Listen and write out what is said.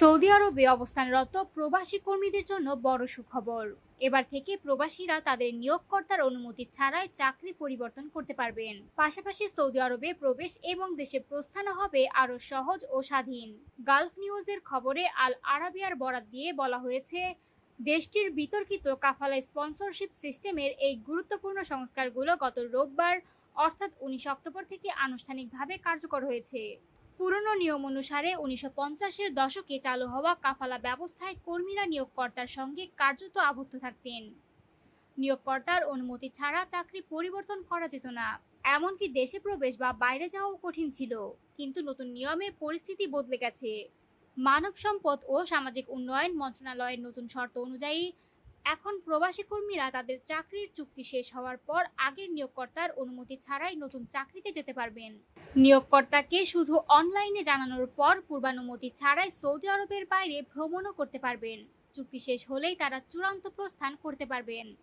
Saudi আরবে অবস্থানরত প্রবাসী কর্মীদের জন্য বড় সুখবর। এবার থেকে প্রবাসীরা তাদের নিয়োগকর্তার অনুমতি ছাড়াই চাকরি পরিবর্তন করতে পারবেন। পাশাপাশি সৌদি আরবে প্রবেশ এবং দেশে প্রস্থান হবে আরও সহজ ও স্বাধীন। গালফ নিউজের খবরে আল আরাবিয়ার বরাত দিয়ে বলা হয়েছে, দেশটির বিতর্কিত কাফালা স্পন্সরশিপ সিস্টেমের এই গুরুত্বপূর্ণ সংস্কারগুলো গত রোববার, অর্থাৎ উনিশ অক্টোবর থেকে আনুষ্ঠানিকভাবে কার্যকর হয়েছে। পুরনো নিয়ম অনুসারে উনিশশো পঞ্চাশের দশকে চালু হওয়া কাফালা ব্যবস্থায় কর্মীরা নিয়োগকর্তার সঙ্গে কার্যত আবদ্ধ থাকতেন। নিয়োগকর্তার অনুমতি ছাড়া চাকরি পরিবর্তন করা যেত না। এমনকি দেশে প্রবেশ বা বাইরে যাওয়াও কঠিন ছিল, কিন্তু নতুন নিয়মে পরিস্থিতি বদলে গেছে। মানব সম্পদ ও সামাজিক উন্নয়ন মন্ত্রণালয়ের নতুন শর্ত অনুযায়ী এখন প্রবাসী কর্মীরা তাদের চাকরির চুক্তি শেষ হওয়ার পর আগের নিয়োগকর্তার অনুমতি ছাড়াই নতুন চাকরিতে যেতে পারবেন। নিয়োগকর্তাকে শুধু অনলাইনে জানানোর পর পূর্বানুমতি ছাড়াই সৌদি আরবের বাইরে ভ্রমণও করতে পারবেন। চুক্তি শেষ হলেই তারা চূড়ান্ত প্রস্থান করতে পারবেন।